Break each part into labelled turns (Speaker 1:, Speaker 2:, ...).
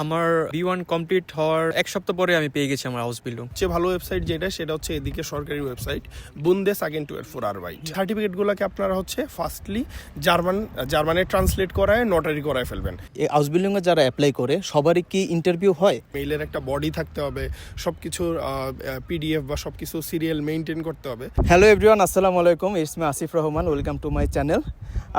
Speaker 1: আমার B one complete হওয়ার এক সপ্তাহ পরে আমি পেয়ে গেছি আমার হাউস বিল্ডিং
Speaker 2: যে ভালো ওয়েবসাইট যেটা সেটা হচ্ছে এদিকে সরকারি ওয়েবসাইট বুন্দেস আগেন টুয়েলভ ফোর আর বাইট সার্টিফিকেটগুলোকে আপনারা হচ্ছে ফার্স্টলি জার্মান জার্মানে ট্রান্সলেট করায় নটারি করায় ফেলবেন।
Speaker 3: এই হাউস বিল্ডিংয়ে যারা অ্যাপ্লাই করে সবারই কি ইন্টারভিউ হয়?
Speaker 2: মেইলের একটা বডি থাকতে হবে সব কিছুর পিডিএফ বা সব কিছু সিরিয়াল মেনটেন করতে হবে।
Speaker 3: হ্যালো এভরিওয়ান আসসালামু আলাইকুম it's me Asif Rahman welcome to my channel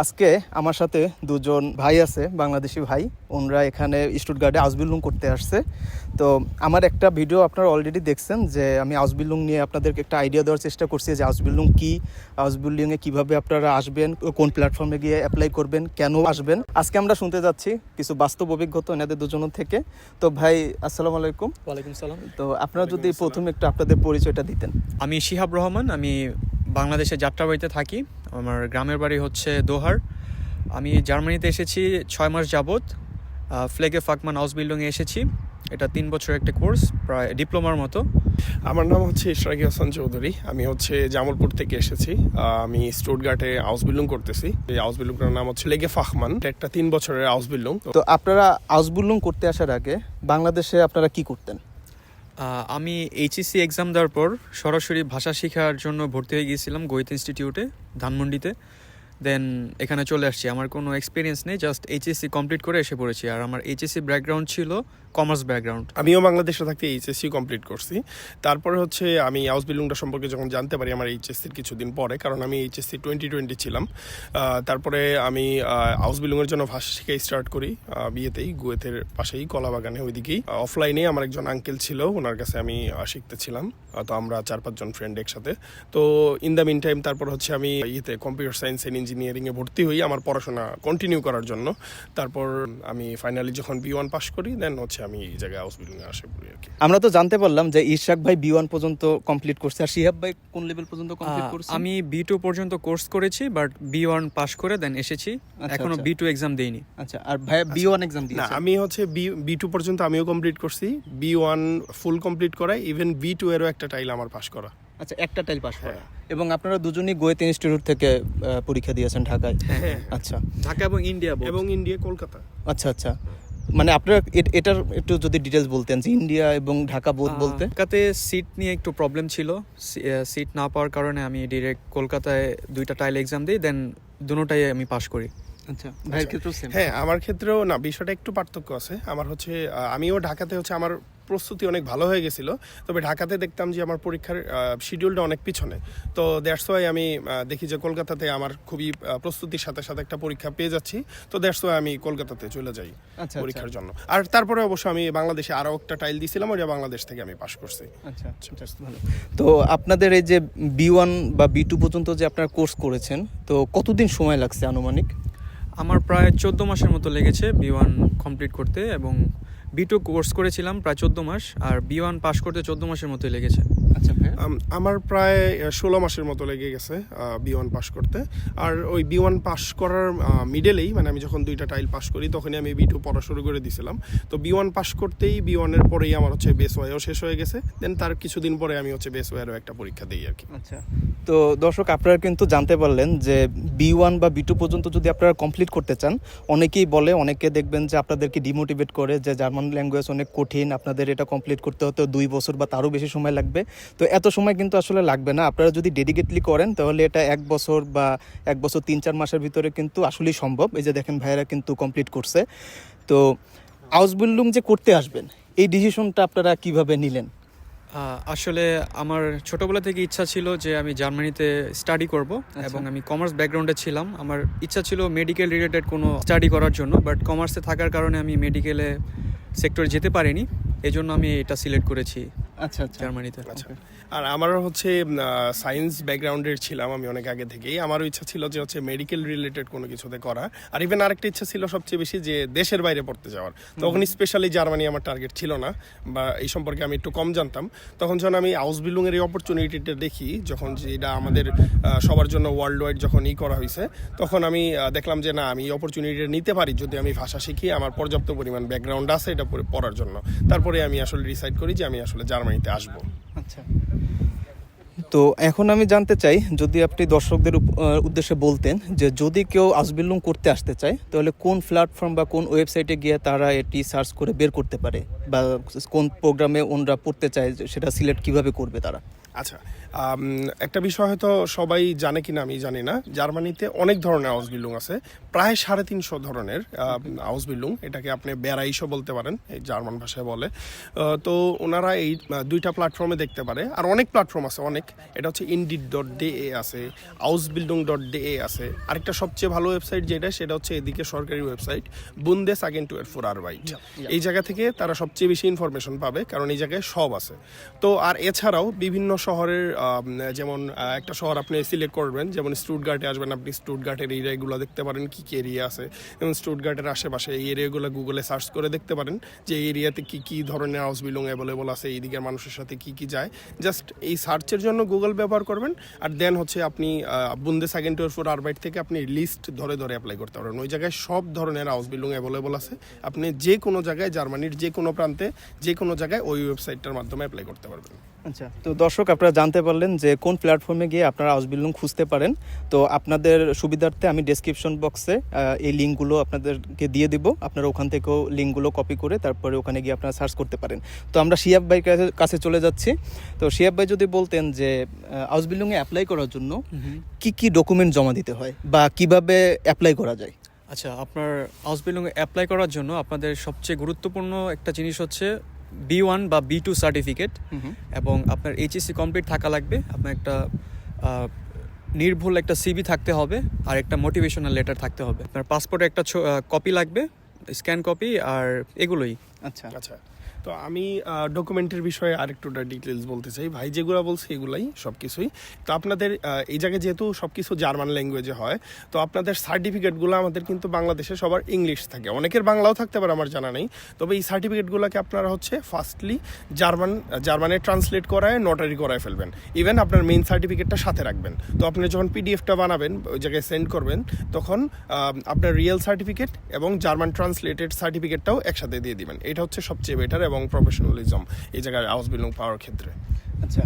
Speaker 3: আজকে আমার সাথে দুজন ভাই আছে বাংলাদেশি ভাই। ওনরা এখানে স্টুটগার্ডে হাউস বিল্ডিং করতে আসছে। তো আমার একটা ভিডিও আপনারা অলরেডি দেখছেন যে আমি হাউস বিল্ডিং নিয়ে আপনাদেরকে একটা আইডিয়া দেওয়ার চেষ্টা করছি যে হাউস বিল্ডিং কী হাউস বিল্ডিংয়ে কীভাবে আপনারা আসবেন কোন প্ল্যাটফর্মে গিয়ে অ্যাপ্লাই করবেন কেন আসবেন। আজকে আমরা শুনতে যাচ্ছি কিছু বাস্তব অভিজ্ঞতা এনাদের দুজনের থেকে। তো ভাই আসসালামু আলাইকুম।
Speaker 1: ওয়ালাইকুম সালাম।
Speaker 3: তো আপনারা যদি প্রথমে একটু আপনাদের পরিচয়টা দিতেন।
Speaker 1: আমি শিহাব রহমান আমি বাংলাদেশে যাত্রাবাড়িতে থাকি। আমার গ্রামের বাড়ি হচ্ছে দোহার। আমি জার্মানিতে এসেছি ছয় মাস যাবৎ। ফ্লেগে ফাকমান হাউস বিল্ডিংয়ে এসেছি। এটা তিন বছরের একটা কোর্স প্রায় ডিপ্লোমার মতো।
Speaker 2: আমার নাম হচ্ছে ইশরাকি হাসান চৌধুরী। আমি হচ্ছে জামালপুর থেকে এসেছি। আমি স্টুটগার্টে হাউস বিল্ডিং করতেছি। এই হাউস বিল্ডিংটার নাম হচ্ছে লেগে ফাহমান এটা একটা তিন বছরের হাউস বিল্ডিং
Speaker 3: তো আপনারা হাউস বিল্ডিং করতে আসার আগে বাংলাদেশে আপনারা কি করতেন?
Speaker 1: আমি এইচএসসি এক্সাম দেওয়ার পর সরাসরি ভাষা শেখার জন্য ভর্তি হয়ে গিয়েছিলাম গোয়েত ইনস্টিটিউটে ধানমন্ডিতে। দেন এখানে চলে আসছি। আমার কোনো এক্সপিরিয়েন্স নেই জাস্ট এইচএসসি কমপ্লিট করে এসে পড়েছি। আর আমার এইচএসসি ব্যাকগ্রাউন্ড ছিল কমার্স ব্যাকগ্রাউন্ড
Speaker 2: আমিও বাংলাদেশে থাকতে এইচএসসি কমপ্লিট করছি। তারপরে হচ্ছে আমি হাউস বিল্ডিংটা সম্পর্কে যখন জানতে পারি আমার এইচএসসির কিছুদিন পরে, কারণ আমি এইচএসসি টোয়েন্টি টোয়েন্টি ছিলাম। তারপরে আমি হাউস বিল্ডিংয়ের জন্য ভাষা শিখে স্টার্ট করি। বিয়েতেই গুয়েতের পাশেই, কলাবাগানে ওইদিকেই। অফলাইনে আমার একজন আঙ্কেল ছিল, ওনার কাছে আমি শিখতেছিলাম। তো আমরা চার পাঁচজন ফ্রেন্ড একসাথে। তো ইন দ্য মিন টাইম তারপর হচ্ছে আমি ইয়েতে কম্পিউটার সায়েন্স অ্যান্ড ইঞ্জিনিয়ারিংয়ে ভর্তি হই আমার পড়াশোনা কন্টিনিউ করার জন্য। তারপর আমি ফাইনালি যখন বি ওয়ান পাস করি দেন হচ্ছে আমি এই জায়গায় হাউস বিল্ডিংয়ে আসে পড়ি আর কি।
Speaker 3: আমরা তো জানতে পারলাম যে ইশাক ভাই বি ওয়ান পর্যন্ত কমপ্লিট করছে আর শিহাব ভাই কোন লেভেল পর্যন্ত কমপ্লিট করছে?
Speaker 1: আমি বি টু পর্যন্ত কোর্স করেছি বাট বি ওয়ান পাস করে দেন এসেছি।
Speaker 3: আচ্ছা,
Speaker 1: এখনও
Speaker 3: আচ্ছা।
Speaker 1: বি টু এক্সাম দেইনি।
Speaker 3: আচ্ছা আর ভাই বি ওয়ান এক্সাম
Speaker 2: না আমি হচ্ছে বি বি টু পর্যন্ত আমিও কমপ্লিট করছি। বি ওয়ান ফুল কমপ্লিট করা ইভেন বি টু এরও একটা টাইল আমার পাস করা।
Speaker 3: আচ্ছা একটা টাইল পাস করা। এবং আপনারা দুজনেই গোয়েত ইনস্টিটিউট থেকে পরীক্ষা দিয়েছেন ঢাকায়।
Speaker 2: হ্যাঁ
Speaker 3: আচ্ছা।
Speaker 1: ঢাকা এবং ইন্ডিয়া
Speaker 2: এবং ইন্ডিয়া কলকাতা।
Speaker 3: আচ্ছা আচ্ছা। মানে আপনারা এটার একটু যদি ডিটেলস বলতেন যে ইন্ডিয়া এবং ঢাকা বোধ বলতে।
Speaker 1: ঢাকাতে সিট নিয়ে একটু প্রবলেম ছিল। সিট না পাওয়ার কারণে আমি ডিরেক্ট কলকাতায় দুইটা টাইল এক্সাম দিই দেন দুটোটাই আমি পাশ করি।
Speaker 3: আচ্ছা ভাইয়ের ক্ষেত্রেও
Speaker 2: হ্যাঁ আমার ক্ষেত্রেও না বিষয়টা একটু পার্থক্য আছে। আমার হচ্ছে আমিও ঢাকাতে হচ্ছে আমার প্রস্তুতি অনেক ভালো হয়ে গেছিল। তবে ঢাকাতে দেখতাম যে আমার পরীক্ষার শিডিউলটা অনেক পিছনে। তো দ্যাটস ওয়াই আমি দেখি যে কলকাতাতে আমার খুবই প্রস্তুতির সাথে সাথে একটা পরীক্ষা পেয়ে যাচ্ছি। তো দ্যাটস ওয়াই আমি কলকাতাতে চলে যাই
Speaker 3: আচ্ছা
Speaker 2: পরীক্ষার জন্য। আর তারপরে অবশ্য আমি বাংলাদেশে আরও একটা টাইল দিয়েছিলাম ওটা বাংলাদেশ থেকে আমি পাশ করছি।
Speaker 3: আচ্ছা তো আপনাদের এই যে বি ওয়ান বা বি টু পর্যন্ত যে আপনারা কোর্স করেছেন তো কতদিন সময় লাগছে আনুমানিক?
Speaker 1: আমার প্রায় চোদ্দ মাসের মতো লেগেছে বি ওয়ান কমপ্লিট করতে এবং বি কোর্স করেছিলাম প্রায় চোদ্দ মাস, আর বি ওয়ান পাস করতে চোদ্দ মাসের মতোই লেগেছে।
Speaker 2: আমার প্রায় ষোলো মাসের মতো লেগে গেছে বি ওয়ান পাস করতে। আর ওই বি ওয়ান পাস করার মিডেলেই মানে আমি যখন দুইটা টাইল পাস করি তখনই আমি বি টু পড়া শুরু করে দিয়েছিলাম তো বি ওয়ান পাস করতেই বি ওয়ানের পরেই আমার হচ্ছে বেস ওয়াইও শেষ হয়ে গেছে। দেন তার কিছুদিন পরে আমি হচ্ছে বেস ওয়ারও একটা পরীক্ষা দিই আর কি।
Speaker 3: আচ্ছা। তো দর্শক আপনারা কিন্তু জানতে পারলেন যে বি ওয়ান বা বি টু পর্যন্ত যদি আপনারা কমপ্লিট করতে চান অনেকেই বলে অনেকে দেখবেন যে আপনাদেরকে ডিমোটিভেট করে যে জার্মান ল্যাঙ্গুয়েজ অনেক কঠিন আপনাদের এটা কমপ্লিট করতে হতে দুই বছর বা তারও বেশি সময় লাগবে। তো এত সময় কিন্তু আসলে লাগবে না। আপনারা যদি ডেডিকেটলি করেন তাহলে এটা এক বছর বা এক বছর তিন চার মাসের ভিতরে কিন্তু আসলেই সম্ভব। এই যে দেখেন ভাইয়েরা কিন্তু কমপ্লিট করছে। তো হাউস বিল্ডিং যে করতে আসবেন এই ডিসিশনটা আপনারা কীভাবে নিলেন?
Speaker 1: আসলে আমার ছোটবেলা থেকে ইচ্ছা ছিল যে আমি জার্মানিতে স্টাডি করব এবং আমি কমার্স ব্যাকগ্রাউন্ডে ছিলাম। আমার ইচ্ছা ছিল মেডিকেল রিলেটেড কোনো স্টাডি করার জন্য বাট কমার্সে থাকার কারণে আমি মেডিকেলে সেক্টরে যেতে পারিনি। এই জন্য আমি এটা সিলেক্ট করেছি।
Speaker 3: আচ্ছা আচ্ছা।
Speaker 1: জার্মানিতে।
Speaker 2: আচ্ছা। আর আমারও হচ্ছে সায়েন্স ব্যাকগ্রাউন্ডের ছিলাম আমি অনেক আগে থেকেই। আমারও ইচ্ছা ছিল যে হচ্ছে মেডিকেল রিলেটেড কোনো কিছুতে করা। আর ইভেন আরেকটা ইচ্ছা ছিল সবচেয়ে বেশি যে দেশের বাইরে পড়তে যাওয়ার। তখন স্পেশালি জার্মানি আমার টার্গেট ছিল না বা এই সম্পর্কে আমি একটু কম জানতাম। তখন যখন আমি হাউস বিল্ডিং এর এই অপরচুনিটিটা দেখি যখন যে এটা আমাদের সবার জন্য ওয়ার্ল্ড ওয়াইড যখন ই করা হয়েছে তখন আমি দেখলাম যে না আমি এই অপরচুনিটিটা নিতে পারি যদি আমি ভাষা শিখি আমার পর্যাপ্ত পরিমাণ ব্যাকগ্রাউন্ড আছে এটা পড়ার জন্য। তারপরে আমি আসলে ডিসাইড করি যে আমি আসলে জার্মানিতে আসব।
Speaker 3: আচ্ছা। তো এখন আমি জানতে চাই যদি আপনি দর্শকদের উদ্দেশ্যে বলতেন যে যদি কেউ আউসবিল্ডিং করতে আসতে চায় তাহলে কোন প্ল্যাটফর্ম বা কোন ওয়েবসাইটে গিয়ে তারা এটি সার্চ করে বের করতে পারে? বা কোন প্রোগ্রামে ওনরা পড়তে চায় যে সেটা সিলেক্ট কীভাবে করবে তারা?
Speaker 2: আচ্ছা একটা বিষয় হয়তো সবাই জানে কিনা আমি জানি না। জার্মানিতে অনেক ধরনের হাউস বিল্ডিং আছে। প্রায় সাড়ে তিনশো ধরনের হাউস বিল্ডিং এটাকে আপনি বেড়াইশো বলতে পারেন এই জার্মান ভাষায় বলে। তো ওনারা এই দুইটা প্ল্যাটফর্মে দেখতে পারে। আর অনেক প্ল্যাটফর্ম আছে অনেক। এটা হচ্ছে ইন্ডিড ডট ডে এ আছে হাউস বিল্ডিং ডট ডে এ আছে। আরেকটা সবচেয়ে ভালো ওয়েবসাইট যেটা সেটা হচ্ছে এদিকে সরকারি ওয়েবসাইট বুন্দেস আগেন টু ফোর আর বাইট এই জায়গা থেকে তারা সবচেয়ে বেশি ইনফরমেশন পাবে কারণ এই জায়গায় সব আছে। তো আর এছাড়াও বিভিন্ন শহরের যেমন একটা শহর আপনি সিলেক্ট করবেন যেমন স্টুটগার্টে আসবেন আপনি স্টুটগার্টের এরিয়াগুলো দেখতে পারেন কি কি এরিয়া আছে? যেমন স্টুটগার্টের আশেপাশে এই এরিয়াগুলো গুগলে সার্চ করে দেখতে পারেন যে এই এরিয়াতে কী কী ধরনের হাউস বিল্ডিং অ্যাভেলেবল আছে এই দিকের মানুষের সাথে কী কী যায়। জাস্ট এই সার্চের জন্য গুগল ব্যবহার করবেন আর দেন হচ্ছে আপনি বুন্দে সেকেন্ড টুয়ের ফোর আরবাইট থেকে আপনি লিস্ট ধরে ধরে অ্যাপ্লাই করতে পারবেন। ওই জায়গায় সব ধরনের হাউস বিল্ডিং অ্যাভেলেবল আছে। আপনি যে কোনো জায়গায়, জার্মানির যে কোনো প্রান্তে যে কোনো জায়গায় ওই ওয়েবসাইটটার মাধ্যমে অ্যাপ্লাই করতে পারবেন।
Speaker 3: আচ্ছা তো দর্শক আপনারা জানতে পারলেন যে কোন প্ল্যাটফর্মে গিয়ে আপনারা হাউস বিল্ডিং খুঁজতে পারেন। তো আপনাদের সুবিধার্থে আমি ডেসক্রিপশন বক্সে এই লিঙ্কগুলো আপনাদেরকে দিয়ে দিব। আপনারা ওখান থেকেও লিঙ্কগুলো কপি করে তারপরে ওখানে গিয়ে আপনারা সার্চ করতে পারেন। তো আমরা শিয়াব ভাই কাছে চলে যাচ্ছি। তো শিয়াব ভাই যদি বলতেন যে হাউস বিল্ডিংয়ে অ্যাপ্লাই করার জন্য কি কি ডকুমেন্ট জমা দিতে হয় বা কীভাবে অ্যাপ্লাই করা যায়?
Speaker 1: আচ্ছা আপনার হাউস বিল্ডিং অ্যাপ্লাই করার জন্য আপনাদের সবচেয়ে গুরুত্বপূর্ণ একটা জিনিস হচ্ছে বি ওয়ান বা বি টু সার্টিফিকেট এবং আপনার এইচএসসি কমপ্লিট থাকা লাগবে। আপনার একটা নির্ভুল একটা সিবি থাকতে হবে আর একটা মোটিভেশনাল লেটার থাকতে হবে। আপনার পাসপোর্টে একটা কপি লাগবে স্ক্যান কপি আর এগুলোই।
Speaker 3: আচ্ছা।
Speaker 2: আচ্ছা। তো আমি ডকুমেন্টের বিষয়ে আরেকটু ডিটেলস বলতে চাই। ভাই যেগুলো বলছে এগুলাই সব কিছুই তো আপনাদের এই জায়গায় যেহেতু সব কিছু জার্মান ল্যাঙ্গুয়েজে হয়, তো আপনাদের সার্টিফিকেটগুলো আমাদের কিন্তু বাংলাদেশে সবার ইংলিশ থাকে। অনেকের বাংলাও থাকতে পারে, আমার জানা নেই। তবে এই সার্টিফিকেটগুলোকে আপনারা হচ্ছে ফার্স্টলি জার্মান, জার্মানে ট্রান্সলেট করায় নোটারি করায় ফেলবেন। ইভেন আপনার মেইন সার্টিফিকেটটা সাথে রাখবেন। তো আপনি যখন পিডিএফটা বানাবেন, ওই জায়গায় সেন্ড করবেন, তখন আপনার রিয়েল সার্টিফিকেট এবং জার্মান ট্রান্সলেটেড সার্টিফিকেটটাও একসাথে দিয়ে দিবেন। এটা হচ্ছে সবচেয়ে বেটার এবং প্রফেশনালিজম এই জায়গায় হাউস বিল্ডিং পাওয়ার ক্ষেত্রে।
Speaker 3: আচ্ছা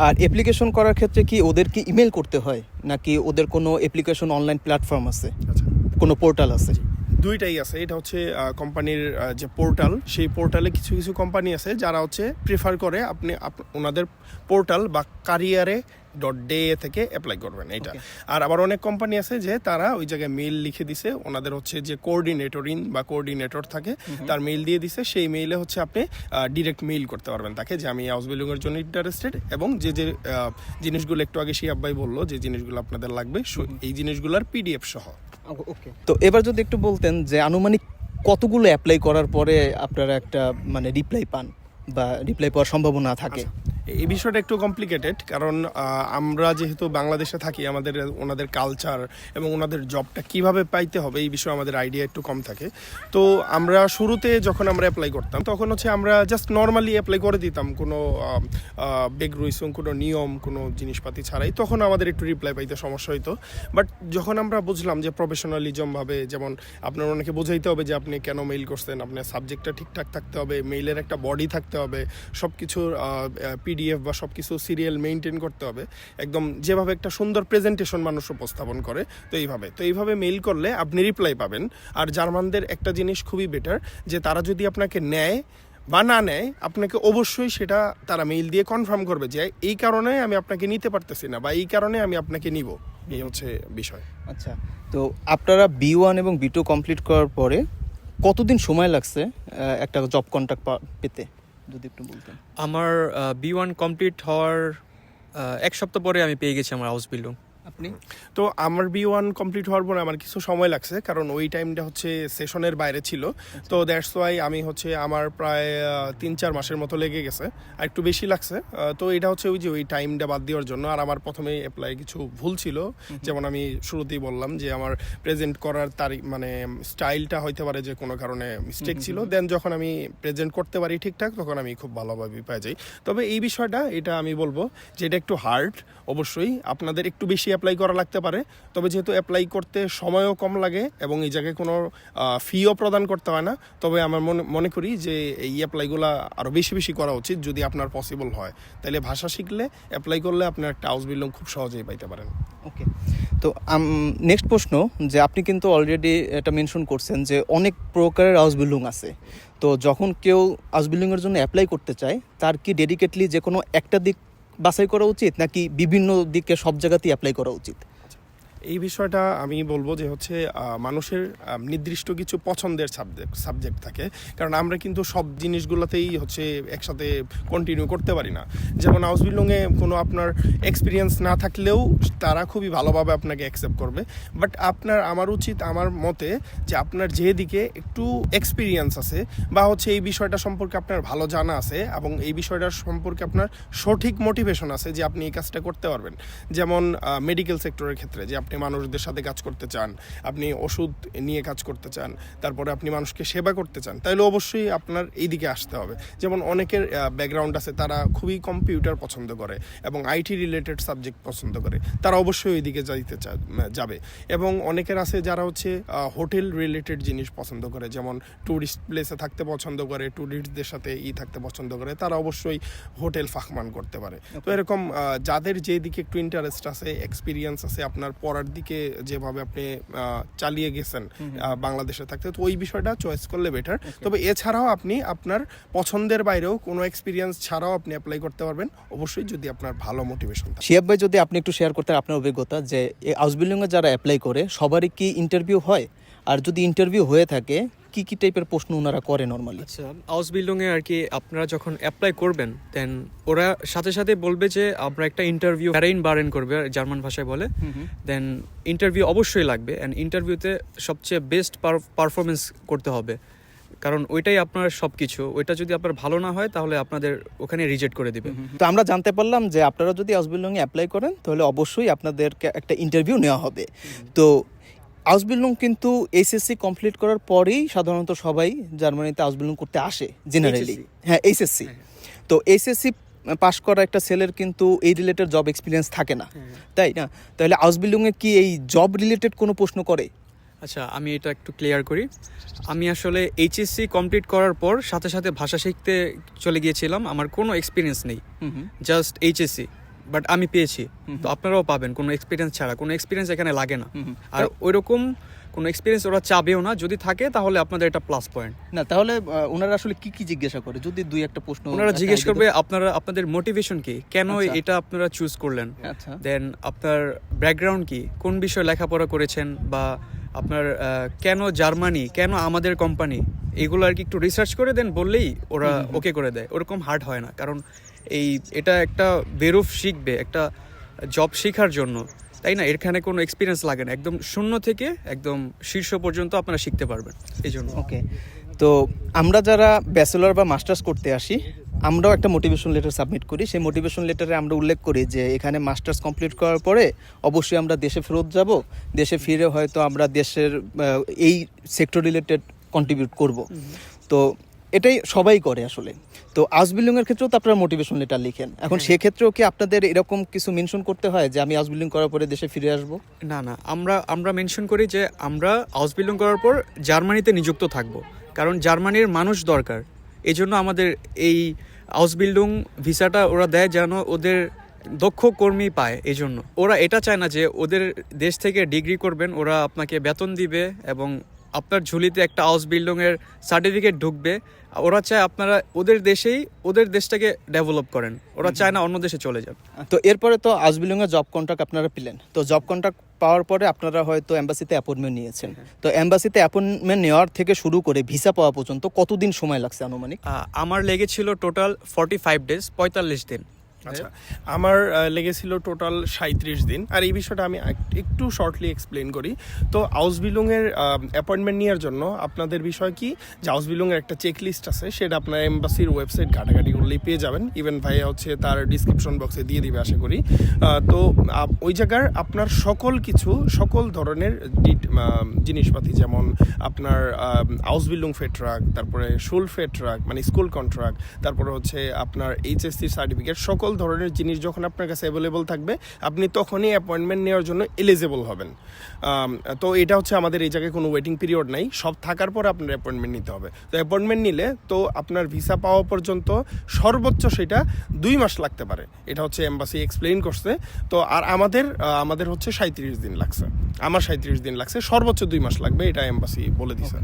Speaker 3: আর অ্যাপ্লিকেশন করার ক্ষেত্রে কি ওদেরকে ইমেল করতে হয়? নাকি ওদের কোনো অ্যাপ্লিকেশন অনলাইন প্ল্যাটফর্ম আছে?
Speaker 2: আচ্ছা।
Speaker 3: কোনো পোর্টাল আছে?
Speaker 2: দুইটাই আছে। এটা হচ্ছে কোম্পানির যে পোর্টাল সেই পোর্টালে কিছু কিছু কোম্পানি আছে যারা হচ্ছে প্রেফার করে আপনি আপ- ওনাদের পোর্টাল বা কারিয়ারে ডট ডে থেকে অ্যাপ্লাই করবেন এটা আর আবার অনেক কোম্পানি আছে যে তারা ওই জায়গায় মেইল লিখে দিছে ওনাদের হচ্ছে যে কোঅর্ডিনেটর ইন বা কোঅর্ডিনেটর থাকে তার মেইল দিয়ে দিছে সেই মেইলে হচ্ছে আপনি ডিরেক্ট মেইল করতে পারবেন তাকে যে আমি হাউস বিল্ডিং এর জন্য ইন্টারেস্টেড এবং যে যে জিনিসগুলো একটু আগে শিয়াব ভাই বলল যে জিনিসগুলো আপনাদের লাগবে সো- এই জিনিসগুলোর পিডিএফ সহ।
Speaker 3: ওকে তো এবার যদি একটু বলতেন যে আনুমানিক কতগুলো অ্যাপ্লাই করার পরে আপনারা একটা মানে রিপ্লাই পান বা রিপ্লাই পাওয়ার সম্ভাবনা থাকে?
Speaker 2: এই বিষয়টা একটু কমপ্লিকেটেড কারণ আমরা যেহেতু বাংলাদেশে থাকি, আমাদের ওনাদের কালচার এবং ওনাদের জবটা কীভাবে পাইতে হবে এই বিষয়ে আমাদের আইডিয়া একটু কম থাকে। তো আমরা শুরুতে যখন আমরা অ্যাপ্লাই করতাম, তখন হচ্ছে আমরা জাস্ট নর্মালি অ্যাপ্লাই করে দিতাম কোনো বেগ রুইসং কোনো নিয়ম, কোনো জিনিসপাতি ছাড়াই, তখন আমাদের একটু রিপ্লাই পাইতে সমস্যা হইতো। বাট যখন আমরা বুঝলাম যে প্রফেশনালিজমভাবে যেমন আপনার অনেকে বোঝাইতে হবে যে আপনি কেন মেইল করছেন, আপনার সাবজেক্টটা ঠিকঠাক থাকতে হবে মেইলের একটা বডি থাকতে হবে সব কিছুর পিডিএফ বা সব কিছু সিরিয়াল মেনটেন করতে হবে। একদম যেভাবে একটা সুন্দর প্রেজেন্টেশন মানুষ উপস্থাপন করে, তো এইভাবে। তো এইভাবে মেইল করলে আপনি রিপ্লাই পাবেন। আর জার্মানদের একটা জিনিস খুবই বেটার যে তারা যদি আপনাকে নেয় বা না নেয়, আপনাকে অবশ্যই সেটা তারা মেইল দিয়ে কনফার্ম করবে যে এই কারণে আমি আপনাকে নিতে পারতেছি না বা এই কারণে আমি আপনাকে নিব। এই হচ্ছে বিষয়।
Speaker 3: আচ্ছা তো আপনারা বি ওয়ান এবং বি টু কমপ্লিট করার পরে কতদিন সময় লাগছে একটা জব কন্ট্রাক্ট পেতে? যদি একটু বলতেন।
Speaker 1: আমার বি ওয়ান কমপ্লিট হওয়ার এক সপ্তাহ পরে আমি পেয়ে গেছি আমার হাউস বিল্ডিং
Speaker 3: আপনি?
Speaker 2: তো আমার বি ওয়ান কমপ্লিট হওয়ার পরে আমার কিছু সময় লাগছে কারণ ওই টাইমটা হচ্ছে সেশনের বাইরে ছিল। তো দ্যাটস ওয়াই আমি হচ্ছে আমার প্রায় তিন চার মাসের মতো লেগে গেছে। আর একটু বেশি লাগছে। তো এটা হচ্ছে ওই যে ওই টাইমটা বাদ দেওয়ার জন্য। আর আমার প্রথমে অ্যাপ্লাই কিছু ভুল ছিল। যেমন আমি শুরুতেই বললাম যে আমার প্রেজেন্ট করার তারিখ মানে স্টাইলটা হইতে পারে যে কোনো কারণে মিস্টেক ছিল। দেন যখন আমি প্রেজেন্ট করতে পারি ঠিকঠাক তখন আমি খুব ভালোভাবে পেয়ে যাই। তবে এই বিষয়টা এটা আমি বলব যে এটা একটু হার্ড অবশ্যই। আপনাদের একটু বেশি অ্যাপ্লাই করা লাগতে পারে। তবে যেহেতু অ্যাপ্লাই করতে সময়ও কম লাগে এবং এই জায়গায় কোনো ফিও প্রদান করতে হয় না, তবে আমার মনে মনে করি যে এই অ্যাপ্লাইগুলো আরও বেশি বেশি করা উচিত যদি আপনার পসিবল হয়। তাহলে ভাষা শিখলে অ্যাপ্লাই করলে আপনার একটা হাউস বিল্ডিং খুব সহজেই পাইতে পারেন।
Speaker 3: ওকে তো নেক্সট প্রশ্ন, যে আপনি কিন্তু অলরেডি এটা মেনশন করছেন যে অনেক প্রকারের হাউস বিল্ডিং আছে। তো যখন কেউ হাউস বিল্ডিংয়ের জন্য অ্যাপ্লাই করতে চায়, তার কি ডেডিকেটলি যে কোনো একটা দিক বাছাই করা উচিত নাকি বিভিন্ন দিকে সব জায়গাতেই অ্যাপ্লাই করা উচিত?
Speaker 2: এই বিষয়টা আমি বলব যে হচ্ছে মানুষের নির্দিষ্ট কিছু পছন্দের সাবজেক্ট সাবজেক্ট থাকে। কারণ আমরা কিন্তু সব জিনিসগুলোতেই হচ্ছে একসাথে কন্টিনিউ করতে পারি না। যেমন হাউস বিল্ডিংয়ে কোনো আপনার এক্সপিরিয়েন্স না থাকলেও তারা খুবই ভালোভাবে আপনাকে অ্যাকসেপ্ট করবে। বাট আপনার, আমার উচিত, আমার মতে যে আপনার যেদিকে একটু এক্সপিরিয়েন্স আছে বা হচ্ছে এই বিষয়টা সম্পর্কে আপনার ভালো জানা আছে এবং এই বিষয়টার সম্পর্কে আপনার সঠিক মোটিভেশন আছে যে আপনি এই কাজটা করতে পারবেন। যেমন মেডিকেল সেক্টরের ক্ষেত্রে যে আপনি মানুষদের সাথে কাজ করতে চান আপনি ওষুধ নিয়ে কাজ করতে চান তারপরে আপনি মানুষকে সেবা করতে চান তাহলে অবশ্যই আপনার এই দিকে আসতে হবে। যেমন অনেকের ব্যাকগ্রাউন্ড আছে তারা খুবই কম্পিউটার পছন্দ করে এবং আইটি রিলেটেড সাবজেক্ট পছন্দ করে তারা অবশ্যই ওই দিকে যাইতে যাবে। এবং অনেকের আছে যারা হচ্ছে হোটেল রিলেটেড জিনিস পছন্দ করে যেমন ট্যুরিস্ট প্লেসে থাকতে পছন্দ করে ট্যুরিস্টদের সাথে ই থাকতে পছন্দ করে তারা অবশ্যই হোটেল ফাঁকমান করতে পারে। তো এরকম যাদের যেদিকে একটু ইন্টারেস্ট আছে এক্সপিরিয়েন্স আছে আপনার পড়ার দিকে যেভাবে আপনি চালিয়ে গেছেন বাংলাদেশে থাকতে তো ওই বিষয়টা চয়েস করলে বেটার তবে এছাড়াও আপনি আপনার পছন্দের বাইরেও কোনো এক্সপিরিয়েন্স ছাড়াও আপনি অ্যাপ্লাই করতে পারবেন। অবশ্যই যদি আপনার ভালো মোটিভেশন থাকে।
Speaker 3: শিয়াব ভাই যদি আপনি একটু শেয়ার করতেন আপনার অভিজ্ঞতা যে হাউস বিল্ডিংয়ে যারা অ্যাপ্লাই করে সবারই কি ইন্টারভিউ হয়? আর যদি ইন্টারভিউ হয়ে থাকে কি কি টাইপের প্রশ্ন ওনারা করে নর্মালি
Speaker 1: আচ্ছা হাউস বিল্ডিংয়ে আর কি আপনারা যখন অ্যাপ্লাই করবেন দেন ওরা সাথে সাথে বলবে যে আমরা একটা ইন্টারভিউ প্যারেইন বারেন করবে জার্মান ভাষায় বলে। দেন ইন্টারভিউ অবশ্যই লাগবে অ্যান্ড ইন্টারভিউতে সবচেয়ে বেস্ট পারফরমেন্স করতে হবে। কারণ ওইটাই আপনার সব কিছু ওইটা যদি আপনার ভালো না হয় তাহলে আপনাদের ওখানে রিজেক্ট করে দিবে।
Speaker 3: তো আমরা জানতে পারলাম যে আপনারা যদি হাউস বিল্ডিংয়ে অ্যাপ্লাই করেন তাহলে অবশ্যই আপনাদেরকে একটা ইন্টারভিউ নেওয়া হবে। তো হাউস বিল্ডিং কিন্তু এইচএসসি কমপ্লিট করার পরেই সাধারণত সবাই জার্মানিতে হাউস বিল্ডিং করতে আসে জেনারেলি হ্যাঁ এইচএসসি তো এইচএসসি পাশ করা একটা সেলের কিন্তু এই রিলেটেড জব এক্সপিরিয়েন্স থাকে না। তাই না? তাহলে হাউস বিল্ডিংয়ে কি এই জব রিলেটেড কোনো প্রশ্ন করে?
Speaker 1: আচ্ছা আমি এটা একটু ক্লিয়ার করি। আমি আসলে এইচএসসি কমপ্লিট করার পর সাথে সাথে ভাষা শিখতে চলে গিয়েছিলাম। আমার কোনো এক্সপিরিয়েন্স নেই। জাস্ট এইচএসসি বাট আমি পেয়েছি। তো আপনারাও পাবেন কোনো এক্সপিরিয়েন্স ছাড়া কোনো এক্সপিরিয়েন্স এখানে লাগে না। আর ওইরকম কোনো এক্সপিরিয়েন্স ওরা চাবেও না যদি থাকে তাহলে আপনাদের এটা প্লাস পয়েন্ট
Speaker 3: না তাহলে ওনারা আসলে কি কি জিজ্ঞাসা করে? যদি দুই একটা প্রশ্ন
Speaker 1: ওনারা জিজ্ঞেস করবে আপনারা আপনাদের মোটিভেশন কি? কেন
Speaker 3: আচ্ছা।
Speaker 1: এটা আপনারা চুজ করলেন?
Speaker 3: দেন। আচ্ছা
Speaker 1: আপনার ব্যাকগ্রাউন্ড কি? কোন বিষয়ে লেখাপড়া করেছেন? বা আপনার কেন জার্মানি? কেন আমাদের কোম্পানি এগুলো আর কি একটু রিসার্চ করে দেন বললেই ওরা ওকে করে দেয়। ওরকম হার্ড হয় না। কারণ এই এটা একটা বেরুফ শিখবে একটা জব শেখার জন্য। তাই না? এখানে কোনো এক্সপিরিয়েন্স লাগে না। একদম শূন্য থেকে একদম শীর্ষ পর্যন্ত আপনারা শিখতে পারবেন এই জন্য।
Speaker 3: ওকে তো আমরা যারা ব্যাচেলর বা মাস্টার্স করতে আসি আমরাও একটা মোটিভেশন লেটার সাবমিট করি। সেই মোটিভেশন লেটারে আমরা উল্লেখ করি যে এখানে মাস্টার্স কমপ্লিট করার পরে অবশ্যই আমরা দেশে ফেরত যাব। দেশে ফিরে হয়তো আমরা দেশের এই সেক্টর রিলেটেড কন্ট্রিবিউট করব। তো এটাই সবাই করে আসলে। তো আউস বিল্ডিং এর ক্ষেত্রেও তো আপনারা মোটিভেশন লেটার লিখেন। এখন সেক্ষেত্রেও কি আপনাদের এরকম কিছু মেনশন করতে হয় যে আমি হাউস বিল্ডিং করার পরে দেশে ফিরে আসব?
Speaker 1: না না আমরা আমরা মেনশন করি যে আমরা হাউস বিল্ডিং করার পর জার্মানিতে নিযুক্ত থাকব। কারণ জার্মানির মানুষ দরকার। এই জন্য আমাদের এই হাউস বিল্ডিং ভিসাটা ওরা দেয় যেন ওদের দক্ষ কর্মী পায় এই জন্য ওরা এটা চায় না যে ওদের দেশ থেকে ডিগ্রি করবেন ওরা আপনাকে বেতন দিবে এবং আপনার ঝুলিতে একটা হাউস বিল্ডিংয়ের সার্টিফিকেট ঢুকবে ওরা চায় আপনারা ওদের দেশেই ওদের দেশটাকে ডেভেলপ করেন। ওরা চায় না অন্য দেশে চলে যান
Speaker 3: তো এরপরে তো আজবিলং এর জব কন্ট্রাক্ট আপনারা পেলেন। তো জব কন্ট্রাক্ট পাওয়ার পরে আপনারা হয়তো এম্বাসিতে অ্যাপয়েন্টমেন্ট নিয়েছেন। তো অ্যাম্বাসিতে অ্যাপয়েন্টমেন্ট নেওয়ার থেকে শুরু করে ভিসা পাওয়া পর্যন্ত কতদিন সময় লাগছে আনুমানিক?
Speaker 1: আমার লেগেছিল টোটাল ফর্টি ফাইভ ডেজ পঁয়তাল্লিশ দিন।
Speaker 2: আচ্ছা। আমার আহ, লেগেছিল টোটাল সাঁত্রিশ দিন। আর এই বিষয়টা আমি একটু শর্টলি এক্সপ্লেন করি। তো হাউস বিলুংয়ের অ্যাপয়েন্টমেন্ট নেওয়ার জন্য আপনাদের বিষয় কি? যে হাউস বিলুংয়ের একটা চেক লিস্ট আছে সেটা আপনার এম্বাসির ওয়েবসাইট ঘাটাঘাটি করলেই পেয়ে যাবেন। ইভেন ভাইয়া হচ্ছে তার ডিসক্রিপশন বক্সে দিয়ে দিবে আশা করি। তো ওই জায়গার আপনার সকল কিছু সকল ধরনের জিনিসপাতি যেমন আপনার হাউস বিল্ডিং ফেট্রাক তারপরে শুল ফেট্রাক মানে স্কুল কন্ট্রাক্ট তারপরে হচ্ছে আপনার এইচএসসি সার্টিফিকেট সকল ধরনের জিনিস যখন আপনার কাছে অ্যাভেলেবল থাকবে আপনি তখনই অ্যাপয়েন্টমেন্ট নেওয়ার জন্য এলিজেবল হবেন। তো এটা হচ্ছে আমাদের এই জায়গায় কোনো ওয়েটিং পিরিয়ড নাই। সব থাকার পর আপনার অ্যাপয়েন্টমেন্ট নিতে হবে। তো অ্যাপয়েন্টমেন্ট নিলে তো আপনার ভিসা পাওয়া পর্যন্ত সর্বোচ্চ সেটা দুই মাস লাগতে পারে। এটা হচ্ছে এম্বাসি এক্সপ্লেইন করছে। তো আর আমাদের আমাদের হচ্ছে সাঁত্রিশ দিন লাগছে। আমার সাঁত্রিশ দিন লাগছে। সর্বোচ্চ দুই মাস লাগবে এটা এম্বাসি বলে দিছে।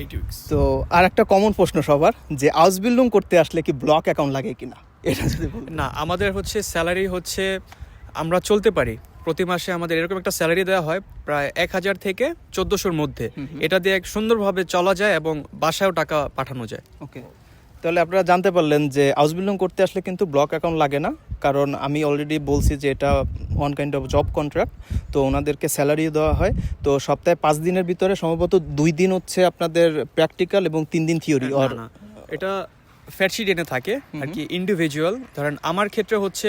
Speaker 2: এইট উইকস
Speaker 3: তো আর একটা কমন প্রশ্ন সবার যে হাউস বিল্ডিং করতে আসলে কি ব্লক অ্যাকাউন্ট লাগে কিনা? এটা যদি।
Speaker 1: না আমাদের হচ্ছে স্যালারি হচ্ছে আমরা চলতে পারি। প্রতি মাসে আমাদের এরকম একটা স্যালারি দেওয়া হয় প্রায় এক হাজার থেকে চোদ্দোশোর মধ্যে। এটা দিয়ে এক সুন্দরভাবে চলা যায় এবং বাসায়ও টাকা পাঠানো যায়।
Speaker 3: ওকে। তাহলে আপনারা জানতে পারলেন যে হাউস বিল্ডিং করতে আসলে কিন্তু ব্লক অ্যাকাউন্ট লাগে না কারণ আমি অলরেডি বলছি যে এটা one kind of job contract তো ওনাদেরকে স্যালারি দেওয়া হয়। তো সপ্তাহে পাঁচ দিনের ভিতরে সম্ভবত দুই দিন হচ্ছে আপনাদের প্র্যাকটিক্যাল এবং তিন দিন থিওরি
Speaker 1: না,
Speaker 3: আর
Speaker 1: এনে থাকে আর কি ইন্ডিভিজুয়াল ধরেন আমার ক্ষেত্রে হচ্ছে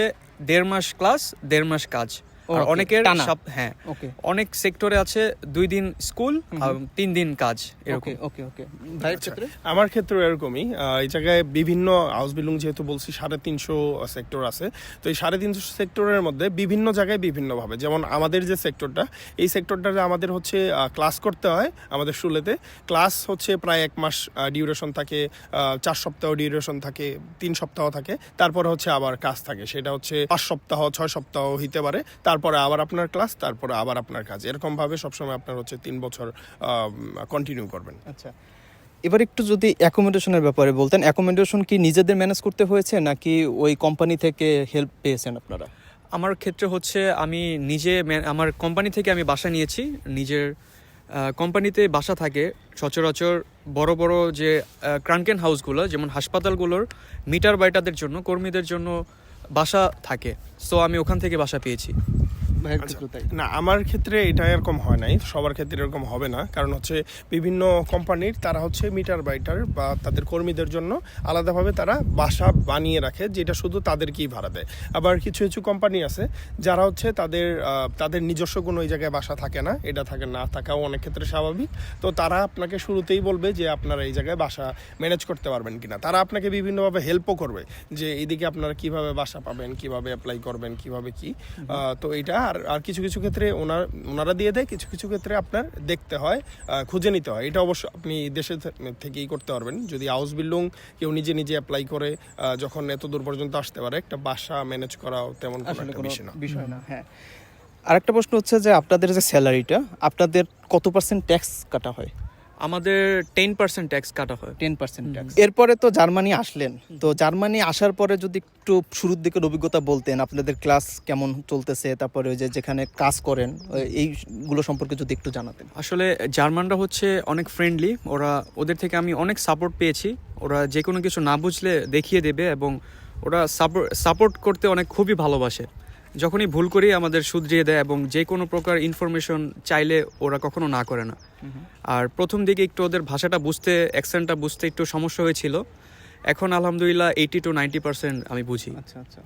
Speaker 1: দেড় মাস ক্লাস দেড় মাস কাজ। আর অনেকের সব- হ্যাঁ।
Speaker 3: ওকে
Speaker 1: অনেক সেক্টরে আছে দুই দিন স্কুল আর তিন দিন কাজ এরকম।
Speaker 3: ওকে ওকে
Speaker 2: আচ্ছা।
Speaker 3: ক্ষেত্রে?
Speaker 2: আমার ক্ষেত্রে এরকমই। এই জায়গায় বিভিন্ন হাউস বিল্ডিং যেহেতু বলছি সাড়ে তিনশো সেক্টর আছে। তো এই সাড়ে তিনশো সেক্টরের মধ্যে বিভিন্ন জায়গায় বিভিন্নভাবে যেমন আমাদের যে সেক্টরটা এই সেক্টরটাতে আমাদের হচ্ছে ক্লাস করতে হয় আমাদের স্কুলেতে। ক্লাস হচ্ছে প্রায় এক মাস ডিউরেশন থাকে চার সপ্তাহ ডিউরেশন থাকে তিন সপ্তাহ থাকে। তারপরে হচ্ছে আবার কাজ থাকে। সেটা হচ্ছে পাঁচ সপ্তাহ ছয় সপ্তাহ হইতে পারে। তারপরে আবার আপনার ক্লাস তারপরে আবার আপনার কাজ। এরকম ভাবে সবসময় আপনার হচ্ছে তিন বছর কন্টিনিউ করবেন।
Speaker 3: আচ্ছা। এবার একটু যদি অ্যাকোমোডেশনের ব্যাপারে বলতেন অ্যাকোমোডেশন কি নিজেদের ম্যানেজ করতে হয়েছে নাকি ওই কোম্পানি থেকে হেল্প পেয়েছেন আপনারা?
Speaker 1: আমার ক্ষেত্রে হচ্ছে আমি নিজে আমার কোম্পানি থেকে আমি বাসা নিয়েছি। নিজের কোম্পানিতে বাসা থাকে। সচরাচর বড় বড় যে ক্রানকেন হাউসগুলো যেমন হাসপাতালগুলোর মিটার বাইটাদের জন্য কর্মীদের জন্য বাসা থাকে। সো আমি ওখান থেকে বাসা পেয়েছি।
Speaker 3: ভাইয়ের। ক্ষেত্রেও তাই
Speaker 2: না আমার ক্ষেত্রে এটা এরকম হয় নাই। সবার ক্ষেত্রে এরকম হবে না। কারণ হচ্ছে বিভিন্ন কোম্পানির তারা হচ্ছে মিটার বাইটার বা তাদের কর্মীদের জন্য আলাদাভাবে তারা বাসা বানিয়ে রাখে যেটা শুধু তাদেরকেই ভাড়া দেয়। আবার কিছু কিছু কোম্পানি আছে যারা হচ্ছে তাদের তাদের নিজস্ব কোনো ওই জায়গায় বাসা থাকে না এটা থাকে না থাকাও অনেক ক্ষেত্রে স্বাভাবিক। তো তারা আপনাকে শুরুতেই বলবে যে আপনারা এই জায়গায় বাসা ম্যানেজ করতে পারবেন কিনা। তারা আপনাকে বিভিন্নভাবে হেল্পও করবে যে এদিকে আপনারা কীভাবে বাসা পাবেন কীভাবে অ্যাপ্লাই করবেন কীভাবে কি। তো এটা আর আর আর কিছু কিছু ক্ষেত্রে ওনার ওনারা দিয়ে দেয় কিছু কিছু ক্ষেত্রে আপনার দেখতে হয় খুঁজে নিতে হয়। এটা অবশ্য আপনি দেশে থেকেই করতে পারবেন। যদি হাউস বিল্ডিং কেউ নিজে নিজে অ্যাপ্লাই করে যখন এত দূর পর্যন্ত আসতে পারে একটা বাসা ম্যানেজ করাও তেমন কোনো বিষয় না।
Speaker 3: হ্যাঁ। আরেকটা প্রশ্ন হচ্ছে যে আপনাদের যে স্যালারিটা আপনাদের কত পার্সেন্ট ট্যাক্স কাটা হয়?
Speaker 1: আমাদের টেন পার্সেন্ট ট্যাক্স কাটা হয়।
Speaker 3: টেন পার্সেন্ট ট্যাক্স এরপরে তো জার্মানি আসলেন। তো জার্মানি আসার পরে যদি একটু শুরুর দিকের অভিজ্ঞতা বলতেন আপনাদের ক্লাস কেমন চলতেছে? তারপরে ওই যে যেখানে কাজ করেন এইগুলো সম্পর্কে যদি একটু জানাতেন।
Speaker 1: আসলে জার্মানরা হচ্ছে অনেক ফ্রেন্ডলি ওরা ওদের থেকে আমি অনেক সাপোর্ট পেয়েছি। ওরা যে কোনো কিছু না বুঝলে দেখিয়ে দেবে এবং ওরা সাপোর্ট করতে অনেক খুবই ভালোবাসে। যখনই ভুল করি আমাদের শুধরিয়ে দেয় এবং যে কোনো প্রকার ইনফরমেশন চাইলে ওরা কখনো না করে না। আর প্রথম দিকে একটু ওদের ভাষাটা বুঝতে অ্যাকসেন্টটা বুঝতে একটু সমস্যা হয়েছিল। এখন আলহামদুলিল্লাহ এইটি টু নাইনটি পার্সেন্ট আমি বুঝি।
Speaker 3: আচ্ছা আচ্ছা।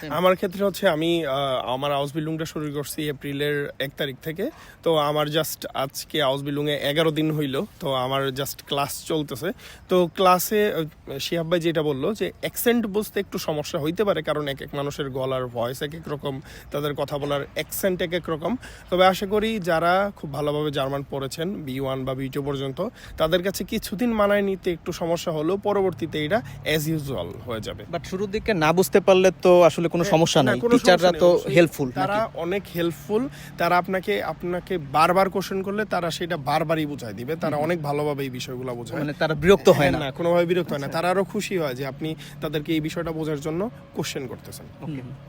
Speaker 3: same?
Speaker 2: আমার ক্ষেত্রে হচ্ছে আমি আহ, আমার হাউস বিল্ডিংটা শুরু করছি এপ্রিলের এক তারিখ থেকে। তো আমার জাস্ট আজকে হাউস বিল্ডিংয়ে এগারো দিন হইল। তো আমার জাস্ট ক্লাস চলতেছে। তো ক্লাসে শিহাব ভাই যেটা বলল যে অ্যাকসেন্ট বুঝতে একটু সমস্যা হইতে পারে কারণ এক এক মানুষের গলার ভয়েস এক এক রকম তাদের কথা বলার অ্যাকসেন্ট এক এক রকম। তবে আশা করি যারা খুব ভালোভাবে জার্মান পড়েছেন বি ওয়ান বা বি টু পর্যন্ত তাদের কাছে কিছুদিন মানায় নিতে একটু সমস্যা হলেও পরবর্তীতে এটা অ্যাজ ইউজুয়াল হয়ে যাবে।
Speaker 3: বাট শুরুর দিকে না বুঝতে পারলে তো আসলে কোনো সমস্যা নাই। টিচাররা তো হেল্পফুল
Speaker 2: তারা অনেক হেল্পফুল তারা আপনাকে আপনাকে বারবার কোশ্চেন করলে তারা সেটা বারবারই বুঝায় দিবে। তারা অনেক ভালোভাবে এই বিষয়গুলো বোঝায়।
Speaker 3: মানে তারা বিরক্ত হয় না।
Speaker 2: না কোনোভাবে বিরক্ত হয় না। তারা আরও খুশি হয় যে আপনি তাদেরকে এই বিষয়টা বোঝার জন্য কোশ্চেন করতেছেন।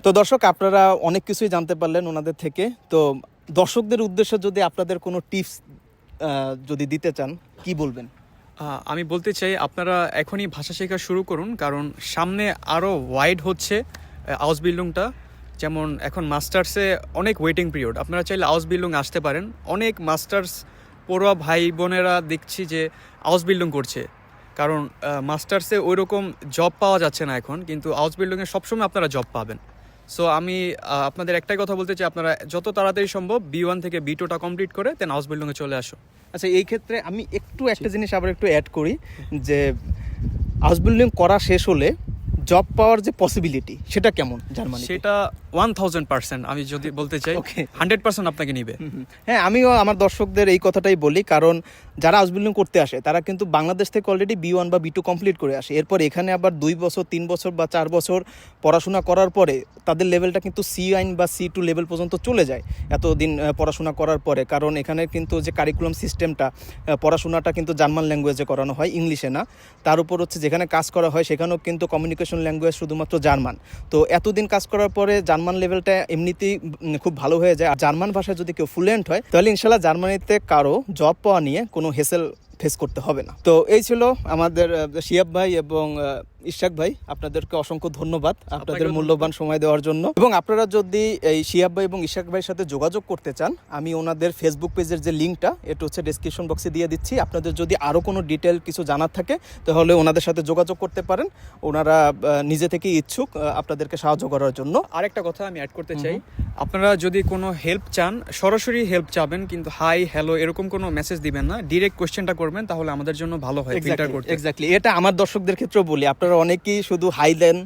Speaker 3: তো দর্শক আপনারা অনেক কিছুই জানতে পারলেন ওনাদের থেকে। তো দর্শকদের উদ্দেশ্যে যদি আপনাদের কোনো টিপস যদি দিতে চান কি বলবেন?
Speaker 1: আমি বলতে চাই, আপনারা এখনই ভাষা শেখা শুরু করুন, কারণ সামনে আরও ওয়াইড হচ্ছে হাউস বিল্ডিংটা যেমন এখন মাস্টার্সে অনেক ওয়েটিং পিরিয়ড আপনারা চাইলে হাউস বিল্ডিং আসতে পারেন। অনেক মাস্টার্স পড়ুয়া ভাই বোনেরা দেখছি যে হাউস বিল্ডিং করছে। কারণ মাস্টার্সে ওই রকম জব পাওয়া যাচ্ছে না এখন, কিন্তু হাউস বিল্ডিংয়ে সবসময় আপনারা জব পাবেন। সো আমি আপনাদের একটাই কথা বলতে চাই আপনারা যত তাড়াতাড়ি সম্ভব বি ওয়ান থেকে বি টুটা কমপ্লিট করে দেন হাউস বিল্ডিংয়ে চলে আসো
Speaker 3: আচ্ছা এই ক্ষেত্রে আমি একটু একটা জিনিস আবার একটু অ্যাড করি যে হাউস বিল্ডিং করা শেষ হলে জব পাওয়ার যে পসিবিলিটি সেটা কেমন জার্মানি
Speaker 1: সেটা ওয়ান থাউজেন্ড পার্সেন্ট আমি যদি বলতে চাই. হান্ড্রেড পার্সেন্ট আপনাকে নিবে।
Speaker 3: হ্যাঁ আমিও আমার দর্শকদের এই কথাটাই বলি কারণ যারা হাউস বিল্ডিং করতে আসে তারা কিন্তু বাংলাদেশ থেকে অলরেডি বি ওয়ান বা বি টু কমপ্লিট করে আসে। এরপর এখানে আবার দুই বছর তিন বছর বা চার বছর পড়াশোনা করার পরে তাদের লেভেলটা কিন্তু সি আইন বা সি টু লেভেল পর্যন্ত চলে যায় এতদিন পড়াশোনা করার পরে। কারণ এখানে কিন্তু যে কারিকুলাম সিস্টেমটা পড়াশোনাটা কিন্তু জার্মান ল্যাঙ্গুয়েজে করানো হয় ইংলিশে না। তার উপর হচ্ছে যেখানে কাজ করা হয় সেখানেও কিন্তু কমিউনিকেশন ল্যাঙ্গুয়েজ শুধুমাত্র জার্মান তো এতদিন কাজ করার পরে জার্মান লেভেলটা এমনিতেই খুব ভালো হয়ে যায়। আর জার্মান ভাষায় যদি কেউ ফ্লুয়েন্ট হয়, তাহলে ইনশাল্লাহ জার্মানিতে কারও জব পাওয়া নিয়ে কোনো হেসেল ফেস করতে হবে না। তো এই ছিল আমাদের শিয়াব ভাই এবং ইশাক ভাই আপনাদেরকে অসংখ্য ধন্যবাদ আপনাদের মূল্যবান সময় দেওয়ার জন্য। এবং আপনারা যদি এই শিয়াব ভাই এবং ইশাক ভাইয়ের সাথে যোগাযোগ করতে চান আমি ওনাদের ফেসবুক পেজের যে লিঙ্কটা এটা হচ্ছে ডিসক্রিপশন বক্সে দিয়ে দিচ্ছি। আপনাদের যদি আরও কোনো ডিটেল কিছু জানার থাকে তাহলে ওনাদের সাথে যোগাযোগ করতে পারেন। ওনারা নিজে থেকে ইচ্ছুক আপনাদেরকে সাহায্য করার জন্য।
Speaker 1: আরেকটা কথা আমি অ্যাড করতে চাই। আপনারা যদি কোনো হেল্প চান সরাসরি হেল্প চাবেন কিন্তু হাই হ্যালো এরকম কোনো মেসেজ দিবেন না। ডিরেক্ট কোশ্চেনটা করবেন তাহলে আমাদের জন্য ভালো হয়
Speaker 3: এক্স্যাক্টলি এটা আমার দর্শকদের ক্ষেত্রেও বলি। আপনারা অনেকেই শুধু হাই দেন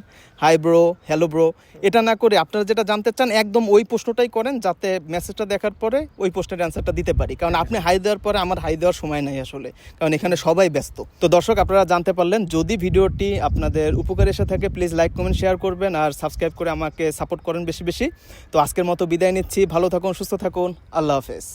Speaker 3: হাই ব্রো হ্যালো ব্রো, এটা না করে আপনারা যেটা জানতে চান, একদম ওই প্রশ্নটাই করেন যাতে মেসেজটা দেখার পরে ওই প্রশ্নের অ্যান্সারটা দিতে পারি। কারণ আপনি হাই দেওয়ার পরে আমার হাই দেওয়ার সময় নাই আসলে। কারণ এখানে সবাই ব্যস্ত। তো দর্শক, আপনারা জানতে পারলেন, যদি ভিডিওটি আপনাদের উপকার এসে থাকে প্লিজ লাইক কমেন্ট শেয়ার করবেন আর সাবস্ক্রাইব করে আমাকে সাপোর্ট করেন বেশি বেশি। তো আজকের মতো বিদায় নিচ্ছি। ভালো থাকুন, সুস্থ থাকুন। আল্লাহ হাফেজ।